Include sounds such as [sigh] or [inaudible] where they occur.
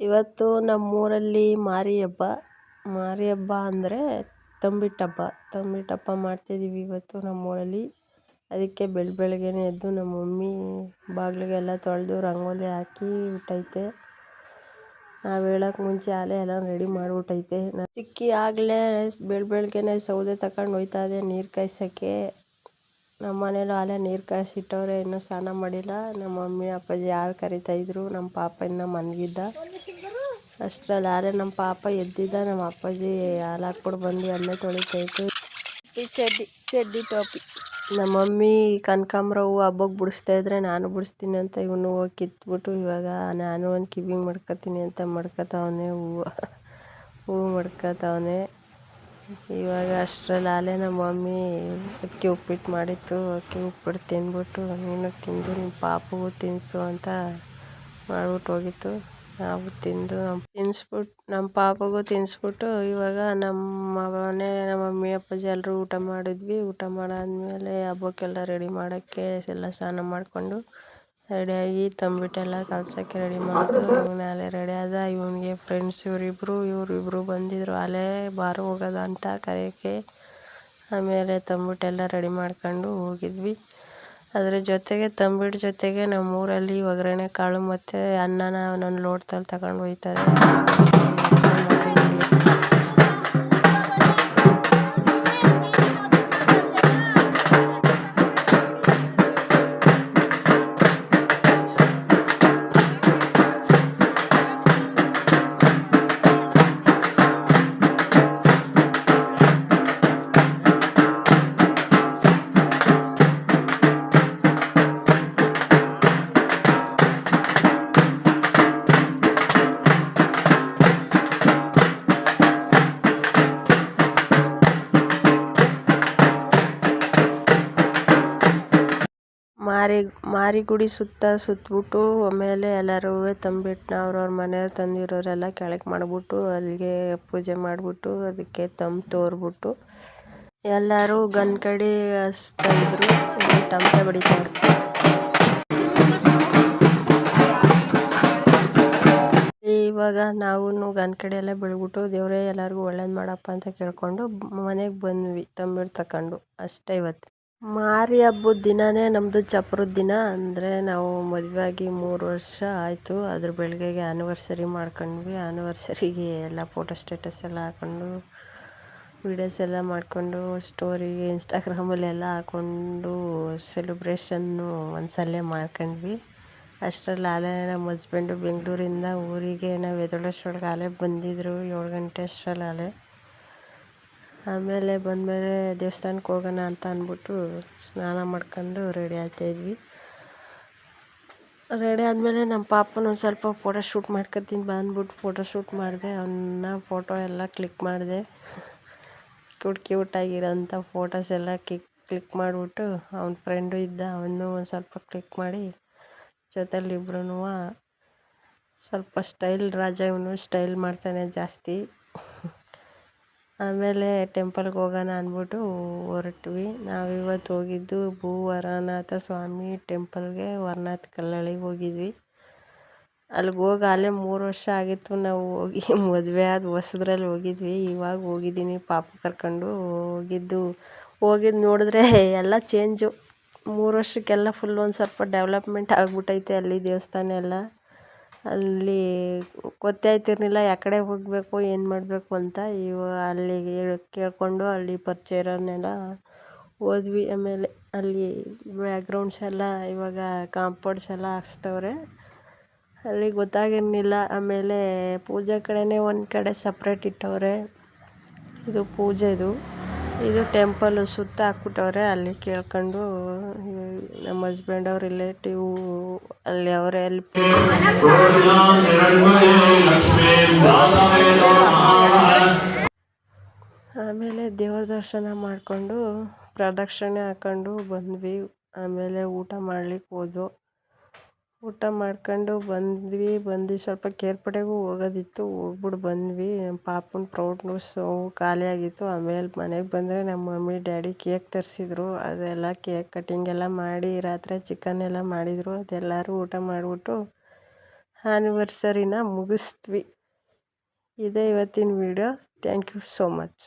ಇವತ್ತು ನಮ್ಮೂರಲ್ಲಿ ಮಾರಿ ಹಬ್ಬ. ಮಾರಿ ಹಬ್ಬ ಅಂದರೆ ತಂಬಿಟ್ಟು ಹಬ್ಬ. ತಂಬಿಟ್ಟು ಹಬ್ಬ ಮಾಡ್ತಿದ್ದೀವಿ ಇವತ್ತು ನಮ್ಮೂರಲ್ಲಿ. ಅದಕ್ಕೆ ಬೆಳ್, ಬೆಳಗ್ಗೆನೇ ಎದ್ದು ನಮ್ಮ ಮಮ್ಮಿ ಬಾಗಿಲಿಗೆಲ್ಲ ತೊಳೆದು ರಂಗೋಲಿ ಹಾಕಿ ಬಿಟ್ಟೈತೆ. ನಾವು ಹೇಳೋಕೆ ಮುಂಚೆ ಆಲೆ ಎಲ್ಲ ರೆಡಿ ಮಾಡಿಬಿಟ್ಟೈತೆ. ಸಿಕ್ಕಿ ಆಗಲೇ ಬೆಳ್, ಬೆಳಗ್ಗೆನೆ ಸೌದೆ ತಗೊಂಡು ಹೋಯ್ತಾ ಇದೆ ನೀರು ಕಾಯ್ಸೋಕ್ಕೆ. ನಮ್ಮ ಮನೇಲಿ ಆಲೆ ನೀರು ಕಾಯಿಸಿಟ್ಟವ್ರೆ, ಇನ್ನೂ ಸ್ನಾನ ಮಾಡಿಲ್ಲ. ನಮ್ಮ ಮಮ್ಮಿ, ಅಪ್ಪಾಜಿ ಯಾರು ಕರಿತಾಯಿದ್ರು ನಮ್ಮ ಪಾಪ ಇನ್ನೂ ಮನ್ಗಿದ್ದ. ಅಷ್ಟರಲ್ಲಿ ಯಾರೇ ನಮ್ಮ ಪಾಪ ಎದ್ದಿದ್ದ ನಮ್ಮ ಅಪ್ಪಾಜಿ ಹಾಲು ಹಾಕ್ಬಿಟ್ಟು ಬಂದು ತೊಳಿತೈತು. ಈ ಚಡ್ಡಿ ಚಡ್ಡಿ ಟೋಪಿ. ನಮ್ಮ ಮಮ್ಮಿ ಕನಕಾಂಬ್ರ ಹೂವು ಹಬ್ಬಕ್ಕೆ ಬಿಡಿಸ್ತಾ ಇದ್ರೆ ನಾನು ಬಿಡಿಸ್ತೀನಿ ಅಂತ ಇವನು ಹೋಗಿ ಕಿತ್ಬಿಟ್ಟು ಇವಾಗ ನಾನು ಒಂದು ಕಿವಿಂಗ್ ಮಡ್ಕೊತೀನಿ ಅಂತ ಮಡ್ಕೊತಾವನೆ ಹೂವು ಹೂವು ಮಡ್ಕೊತಾವನೆ. ಇವಾಗ ಅಷ್ಟರಲ್ಲಿ ಆಲೆ ನಮ್ಮ ಮಮ್ಮಿ ಅಕ್ಕಿ ಉಪ್ಪಿಟ್ಟು ಮಾಡಿತ್ತು. ಅಕ್ಕಿ ಉಪ್ಪಿಟ್ಟು ತಿಂದ್ಬಿಟ್ಟು ನೀನು ತಿಂದು ನಿಮ್ಮ ಪಾಪಗೂ ತಿನ್ನಿಸು ಅಂತ ಮಾಡ್ಬಿಟ್ಟು ಹೋಗಿತ್ತು. ನಾವು ತಿಂದು ನಮ್ಮ ನಮ್ಮ ಪಾಪಗೂ ತಿನ್ನಿಸ್ಬಿಟ್ಟು ಇವಾಗ ನಮ್ಮ ಮನೆ ನಮ್ಮ ಮಮ್ಮಿ ಅಪ್ಪಾಜಿ ಎಲ್ಲರೂ ಊಟ ಮಾಡಿದ್ವಿ. ಊಟ ಮಾಡಾದ್ಮೇಲೆ ಹಬ್ಬಕ್ಕೆಲ್ಲ ರೆಡಿ ಮಾಡೋಕ್ಕೆ ಎಲ್ಲ ಸ್ನಾನ ಮಾಡಿಕೊಂಡು ರೆಡಿಯಾಗಿ ತಂಬಿಟ್ಟೆಲ್ಲ ಕಲ್ಸೋಕ್ಕೆ ರೆಡಿ ಮಾಡಿದ್ರು ನಾಳೆ ರೆಡಿ ಆದ ಇವನಿಗೆ ಫ್ರೆಂಡ್ಸ್ ಇವರಿಬ್ಬರು ಇವರಿಬ್ಬರು ಬಂದಿದ್ರು. ಅಲ್ಲೇ ಬಾರು ಹೋಗೋದ ಅಂತ ಕರೆಯೋಕ್ಕೆ ಆಮೇಲೆ ತಂಬಿಟ್ಟೆಲ್ಲ ರೆಡಿ ಮಾಡ್ಕೊಂಡು ಹೋಗಿದ್ವಿ. ಅದ್ರ ಜೊತೆಗೆ ತಂಬಿಟ್ಟು ಜೊತೆಗೆ ನಮ್ಮೂರಲ್ಲಿ ಒಗ್ಗರಣೆ ಕಾಳು ಮತ್ತು ಅನ್ನನ ಒಂದೊಂದು ಲೋಟದಲ್ಲಿ ತಗೊಂಡು ಹೋಗ್ತಾರೆ ಮಾರಿ ಮಾರಿಗುಡಿ ಸುತ್ತ ಸುತ್ತಬಿಟ್ಟು ಆಮೇಲೆ ಎಲ್ಲರೂ ತಂಬಿಟ್ಟನ್ನ ಅವ್ರವ್ರ ಮನೆಯವ್ರು ತಂದಿರೋರೆಲ್ಲ ಕೆಳಗೆ ಮಾಡಿಬಿಟ್ಟು ಅಲ್ಲಿಗೆ ಪೂಜೆ ಮಾಡಿಬಿಟ್ಟು ಅದಕ್ಕೆ ತಂಬು ತೋರ್ಬಿಟ್ಟು ಎಲ್ಲರೂ ಗನ್ ಕಡೆ ಹಸ್ತಾ ಇದ್ರು. ಟಮಟೆ ಬಡಿತಾರೆ ಇವಾಗ ನಾವು ಗನ್ ಕಡೆ ಎಲ್ಲ ಬೆಳ್ಬಿಟ್ಟು ದೇವರೇ ಎಲ್ಲರಿಗೂ ಒಳ್ಳೇದು ಮಾಡಪ್ಪ ಅಂತ ಕೇಳ್ಕೊಂಡು ಮನೆಗೆ ಬಂದ್ವಿ ತಂಬಿಟ್ಟು ತಕೊಂಡು ಅಷ್ಟೇ ಇವತ್ತು. ಮಾರಿ ಹಬ್ಬದ ದಿನವೇ ನಮ್ಮದು ಚಪ್ರದ ದಿನ. ಅಂದರೆ ನಾವು ಮದುವೆ ಆಗಿ ಮೂರು ವರ್ಷ ಆಯಿತು. ಅದ್ರ ಬೆಳಗ್ಗೆಗೆ ಆ್ಯನಿವರ್ಸರಿ ಮಾಡ್ಕೊಂಡ್ವಿ. ಆ್ಯನಿವರ್ಸರಿಗೆ ಎಲ್ಲ ಫೋಟೋ ಸ್ಟೇಟಸ್ ಎಲ್ಲ ಹಾಕ್ಕೊಂಡು ವೀಡಿಯೋಸ್ ಎಲ್ಲ ಮಾಡಿಕೊಂಡು ಸ್ಟೋರಿಗೆ ಇನ್ಸ್ಟಾಗ್ರಾಮಲ್ಲೆಲ್ಲ ಹಾಕ್ಕೊಂಡು ಸೆಲೆಬ್ರೇಷನ್ನು ಸೆಲೆಬ್ರೇಷನ್ ಸಲ ಮಾಡ್ಕೊಂಡ್ವಿ. ಅಷ್ಟರಲ್ಲಿ ಆಲೇ ನಮ್ಮ ಹಸ್ಬೆಂಡು ಬೆಂಗಳೂರಿಂದ ಊರಿಗೆ ನಾವು ಎದ್ದೇಳೋಷ್ಟ್ರೊಳಗೆ ಆಲೇ ಬಂದಿದ್ದರು ಏಳು ಗಂಟೆ ಅಷ್ಟರಲ್ಲಿ ಆಲೇ ಆಮೇಲೆ ಬಂದಮೇಲೆ ದೇವಸ್ಥಾನಕ್ಕೆ ಹೋಗೋಣ ಅಂತ ಅಂದ್ಬಿಟ್ಟು ಸ್ನಾನ ಮಾಡ್ಕೊಂಡು ರೆಡಿ ಆಗ್ತಾಯಿದ್ವಿ ರೆಡಿ ಆದಮೇಲೆ ನಮ್ಮ ಪಾಪನ ಒಂದು ಸ್ವಲ್ಪ ಫೋಟೋ ಶೂಟ್ ಮಾಡ್ಕೊತೀನಿ ಬಂದ್ಬಿಟ್ಟು ಫೋಟೋ ಶೂಟ್ ಮಾಡಿದೆ ಅವನ್ನ ಫೋಟೋ ಎಲ್ಲ ಕ್ಲಿಕ್ ಮಾಡಿದೆ. ಕ್ಯೂಟ್ ಕ್ಯೂಟಾಗಿರೋಂಥ ಫೋಟೋಸ್ ಎಲ್ಲ ಕ್ಲಿಕ್ ಕ್ಲಿಕ್ ಮಾಡಿಬಿಟ್ಟು ಅವ್ನ ಫ್ರೆಂಡು ಇದ್ದ ಅವನು ಒಂದು ಸ್ವಲ್ಪ ಕ್ಲಿಕ್ ಮಾಡಿ, ಜೊತೆಲಿ ಇಬ್ರು ಸ್ವಲ್ಪ ಸ್ಟೈಲ್ ರಾಜ, ಇವನು ಸ್ಟೈಲ್ ಮಾಡ್ತಾನೆ ಜಾಸ್ತಿ. ಆಮೇಲೆ ಟೆಂಪಲ್ಗೆ ಹೋಗೋಣ ಅಂದ್ಬಿಟ್ಟು ಹೊರಟ್ವಿ. ನಾವಿವತ್ತು ಹೋಗಿದ್ದು ಭೂ ವರನಾಥ ಸ್ವಾಮಿ ಟೆಂಪಲ್ಗೆ ವರನಾಥ್ ಕಲ್ಲಳಿಗೆ ಹೋಗಿದ್ವಿ. ಅಲ್ಲಿಗೆ ಹೋಗಿ ಅಲ್ಲೇ ಮೂರು ವರ್ಷ ಆಗಿತ್ತು ನಾವು ಹೋಗಿ [laughs] ಮದುವೆ ಆದ ಹೊಸದ್ರಲ್ಲಿ ಹೋಗಿದ್ವಿ. ಇವಾಗ ಹೋಗಿದ್ದೀನಿ, ಪಾಪ ಕರ್ಕೊಂಡು ಹೋಗಿದ್ದು. ಹೋಗಿದ್ದು ನೋಡಿದ್ರೆ ಎಲ್ಲ ಚೇಂಜು ಮೂರು ವರ್ಷಕ್ಕೆಲ್ಲ ಫುಲ್ ಒಂದು ಸ್ವಲ್ಪ ಡೆವಲಪ್ಮೆಂಟ್ ಆಗ್ಬಿಟ್ಟೈತೆ ಅಲ್ಲಿ ದೇವಸ್ಥಾನ ಎಲ್ಲ. ಅಲ್ಲಿ ಗೊತ್ತಾಯ್ತಿರ್ಲಿಲ್ಲ ಯಾಕಡೆ ಹೋಗಬೇಕು, ಏನು ಮಾಡಬೇಕು ಅಂತ ಇವ ಅಲ್ಲಿಗೆ ಕೇಳಿಕೊಂಡು ಅಲ್ಲಿ ಪರಿಚಯ ಇರೋರನ್ನೆಲ್ಲ ಹೋದ್ವಿ ಆಮೇಲೆ ಅಲ್ಲಿ ಬ್ಯಾಕ್ಗ್ರೌಂಡ್ಸ್ ಎಲ್ಲ ಇವಾಗ ಕಾಂಪೌಂಡ್ಸ್ ಎಲ್ಲ ಹಾಕ್ಸ್ತವ್ರೆ ಅಲ್ಲಿ ಗೊತ್ತಾಗಿರಲಿಲ್ಲ, ಆಮೇಲೆ ಪೂಜೆ ಕಡೆನೇ ಒಂದು ಕಡೆ ಸಪ್ರೇಟ್ ಇಟ್ಟವ್ರೆ. ಇದು ಪೂಜೆದು ಇದು ಟೆಂಪಲ್ ಸುತ್ತ ಹಾಕ್ಬಿಟ್ಟವ್ರೆ, ಅಲ್ಲಿ ಕೇಳ್ಕೊಂಡು ನಮ್ಮ ಹಸ್ಬೆಂಡ್ ಅವ್ರ ರಿಲೇಟಿವ್ ಅಲ್ಲಿ ಅವರೇ ಅಲ್ಲಿ ಆಮೇಲೆ ದೇವ್ರ ದರ್ಶನ ಮಾಡಿಕೊಂಡು, ಪ್ರದಕ್ಷಿಣೆ ಹಾಕೊಂಡು ಬಂದ್ವಿ. ಆಮೇಲೆ ಊಟ ಮಾಡ್ಲಿಕ್ಕೆ ಹೋದ್ವು. ಊಟ ಮಾಡ್ಕೊಂಡು ಬಂದ್ವಿ. ಬಂದು ಸ್ವಲ್ಪ ಕೇರ್ಪಡೆಗೂ ಹೋಗೋದಿತ್ತು. ಹೋಗ್ಬಿಟ್ಟು ಬಂದ್ವಿ. ನಮ್ಮ ಪಾಪನ ಪ್ರೌಡ್ ಖಾಲಿ ಆಗಿತ್ತು. ಆಮೇಲೆ ಮನೆಗೆ ಬಂದರೆ ನಮ್ಮ ಮಮ್ಮಿ, ಡ್ಯಾಡಿ ಕೇಕ್ ತರಿಸಿದ್ರು. ಅದೆಲ್ಲ ಕೇಕ್ ಕಟ್ಟಿಂಗ್ ಎಲ್ಲ ಮಾಡಿ ರಾತ್ರಿ ಚಿಕನ್ ಎಲ್ಲ ಮಾಡಿದರು. ಅದೆಲ್ಲರೂ ಊಟ ಮಾಡಿಬಿಟ್ಟು ಆ್ಯನಿವರ್ಸರಿನ ಮುಗಿಸ್ತ್ವಿ ಇದೇ ಇವತ್ತಿನ video thank you so much